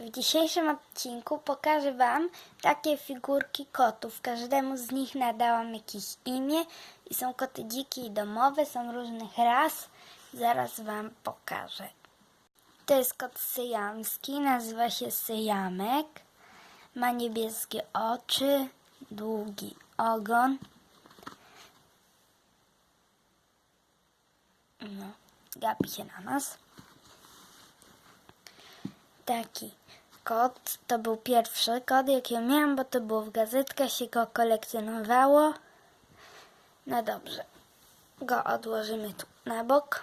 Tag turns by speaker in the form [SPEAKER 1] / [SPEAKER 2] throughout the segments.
[SPEAKER 1] W dzisiejszym odcinku pokażę Wam takie figurki kotów. Każdemu z nich nadałam jakieś imię i są koty dzikie i domowe, są różnych ras. Zaraz Wam pokażę. To jest kot syjamski, nazywa się syjamek. Ma niebieskie oczy, długi ogon. No, gapi się na nas. Taki kot, to był pierwszy kot, jaki miałam, bo to było w gazetkach, się go kolekcjonowało. No dobrze, go odłożymy tu na bok.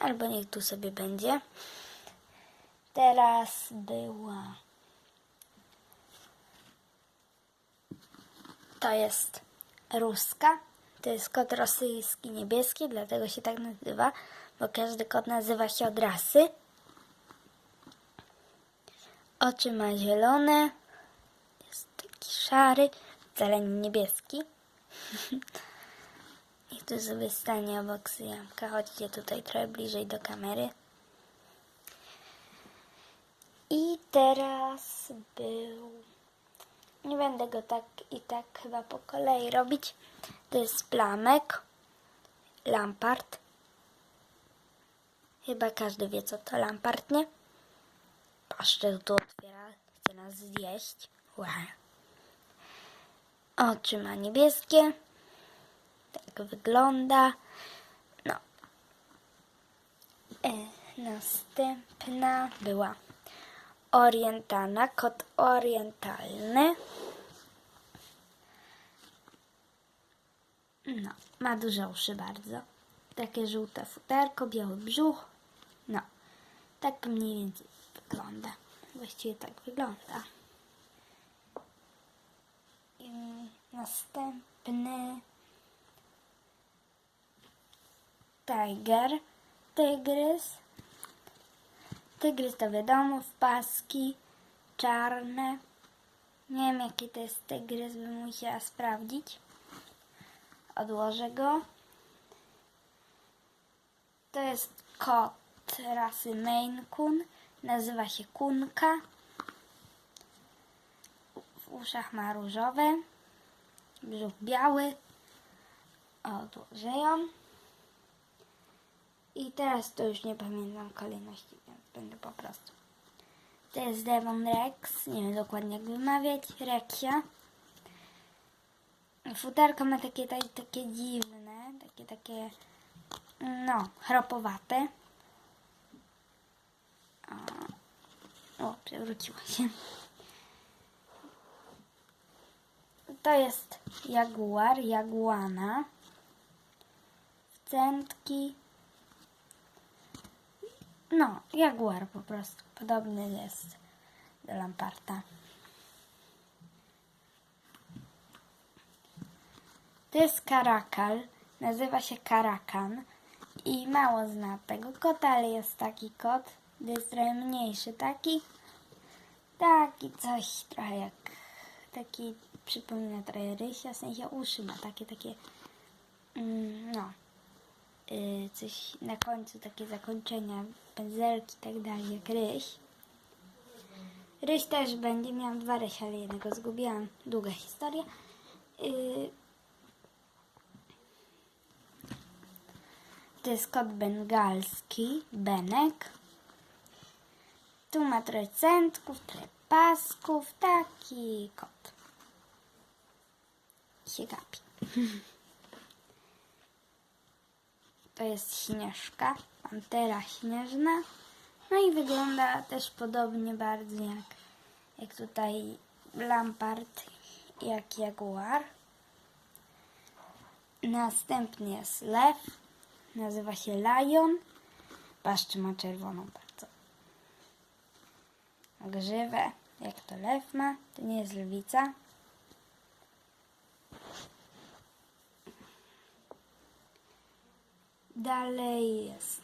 [SPEAKER 1] Albo niech tu sobie będzie. Teraz była. To jest ruska. To jest kot rosyjski niebieski, dlatego się tak nazywa, bo każdy kot nazywa się od rasy. Oczy ma zielone. Jest taki szary, wcale nie niebieski. Niech tu sobie stanie obok syjamka. Chodźcie tutaj trochę bliżej do kamery. I teraz był... Nie będę go tak i tak chyba po kolei robić. To jest plamek. Lampart. Chyba każdy wie, co to lampart, nie? Paszczę tu otwiera. Chce nas zjeść. Ła. Oczy ma niebieskie. Tak wygląda. No. E, następna była orientana, kot orientalny. No, ma duże uszy bardzo. Takie żółte futerko, biały brzuch. No, tak mniej więcej wygląda. Właściwie tak wygląda. I następny Tiger, tygrys. Tygrys to wiadomo, w paski czarne. Nie wiem jaki to jest tygrys, bym musiała sprawdzić. Odłożę go. To jest kot rasy Maine Coon. Nazywa się Kunka. W uszach ma różowe. Brzuch biały. Odłożę ją. I teraz to już nie pamiętam kolejności, więc będę po prostu. To jest Devon Rex. Nie wiem dokładnie jak wymawiać. Rexia. Futerko ma takie, takie, takie dziwne, takie, takie, no, chropowate. O, przewróciła się. To jest jaguar, jaguana. Wcętki. No, jaguar po prostu. Podobny jest do lamparta. To jest karakal, nazywa się karakan i mało zna tego kota, ale jest taki kot, jest trochę mniejszy taki, taki coś trochę jak, taki przypomina trochę rysia, w sensie uszy ma takie, takie, mm, no, y, coś na końcu, takie zakończenia, pędzelki i tak dalej, jak ryś. Ryś też będzie, miałam dwa rysie, ale jednego zgubiłam, długa historia. Y, To jest kot bengalski, Benek. Tu ma trochę centków, trochę pasków. Taki kot. Się gapi. To jest Śnieżka, pantera śnieżna. No i wygląda też podobnie bardzo jak, jak tutaj Lampart, jak Jaguar. Następny jest lew. Nazywa się Lion. Paszczy ma czerwoną Grzywę, jak to lew ma. To nie jest lwica. Dalej jest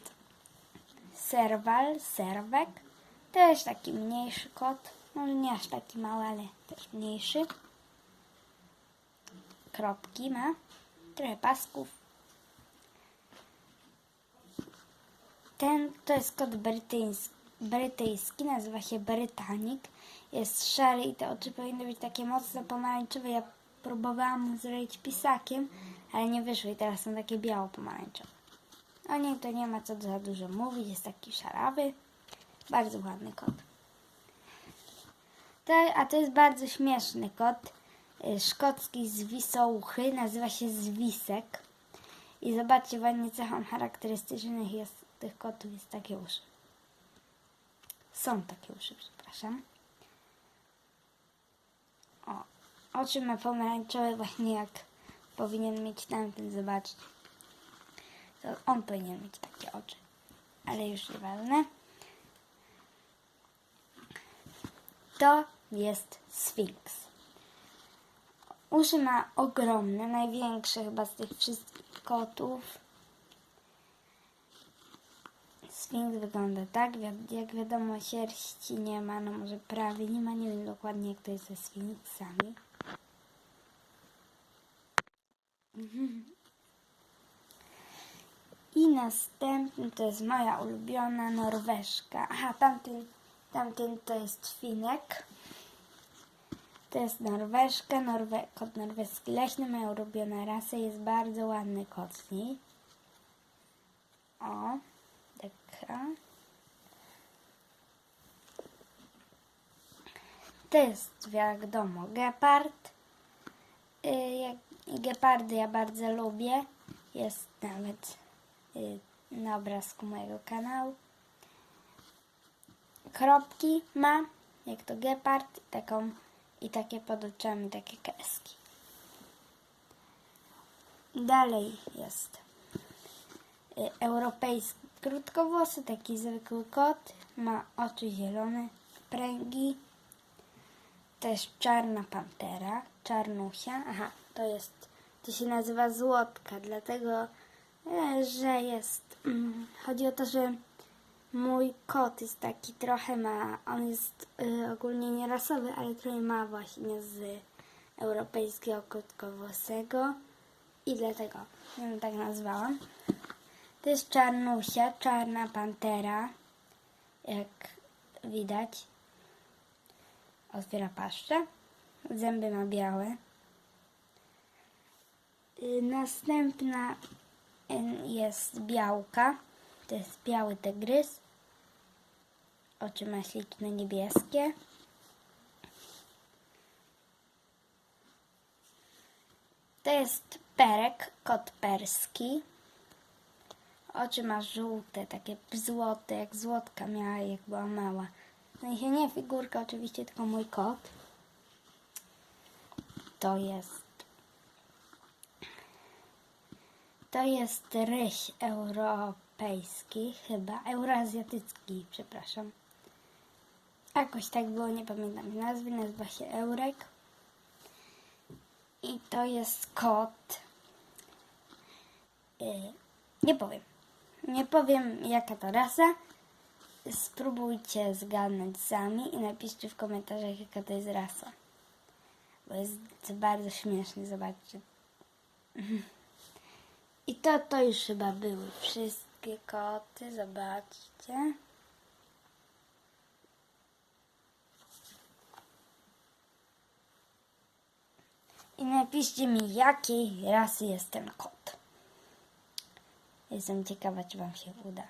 [SPEAKER 1] serwal, serwek. Też taki mniejszy kot. Może nie aż taki mały, ale też mniejszy. Kropki ma. Trochę pasków. Ten to jest kot brytyjski, brytyjski, nazywa się Brytanik. Jest szary i te oczy powinny być takie mocno pomarańczowe. Ja próbowałam zrobić pisakiem, ale nie wyszło i teraz są takie biało-pomarańczowe. O niej to nie ma co za dużo mówić, jest taki szarawy. Bardzo ładny kot. To, a to jest bardzo śmieszny kot. y, Szkocki zwisouchy, nazywa się Zwisek. I zobaczcie, ładnie cechą charakterystycznych jest tych kotów jest takie uszy. Są takie uszy, przepraszam. O, oczy ma pomarańczowe właśnie jak powinien mieć tamten, zobaczcie. To on powinien mieć takie oczy. Ale już nieważne. To jest Sfinks. Uszy ma ogromne, największe chyba z tych wszystkich kotów. Sfinks wygląda tak, jak wiadomo sierści nie ma, no może prawie nie ma, nie wiem dokładnie jak to jest ze Sfinksami. I następny to jest moja ulubiona Norweszka. Aha, tamten, tamten to jest Finek. To jest Norweszka, Norwe kot norweski leśny, moja ulubiona rasa. Jest bardzo ładny kot z niej. O, taka. To jest wiadomo gepard. Y, Gepardy ja bardzo lubię. Jest nawet y, na obrazku mojego kanału. Kropki ma, jak to gepard, taką i takie pod oczami, takie kreski. Dalej jest y, europejski krótkowłosy, taki zwykły kot. Ma oczy zielone, pręgi. Też czarna pantera, czarnusia. Aha, to jest, to się nazywa złotka, dlatego, e, że jest, mm, chodzi o to, że mój kot jest taki trochę ma, on jest y, ogólnie nierasowy, ale trochę ma właśnie z europejskiego krótkowłosego i dlatego ją tak nazwałam. To jest czarnusia, czarna pantera, jak widać. Otwiera paszczę. Zęby ma białe. Y, Następna y, jest białka. To jest biały tygrys. Oczy ma śliczne niebieskie. To jest perek, kot perski. Oczy ma żółte, takie złote, jak złotka miała, jak była mała. W sensie nie figurka oczywiście, tylko mój kot. To jest... To jest ryś europejski, chyba, euroazjatycki, przepraszam. Jakoś tak było, nie pamiętam nazwy, nazywa się Eurek. I to jest kot. Yy, nie powiem. Nie powiem jaka to rasa. Spróbujcie zgadnąć sami i napiszcie w komentarzach jaka to jest rasa. Bo jest bardzo śmieszny, zobaczcie. I to, to już chyba były wszystkie koty, zobaczcie. I napiszcie mi, jakiej rasy jest ten kot. Jestem ciekawa, czy Wam się uda.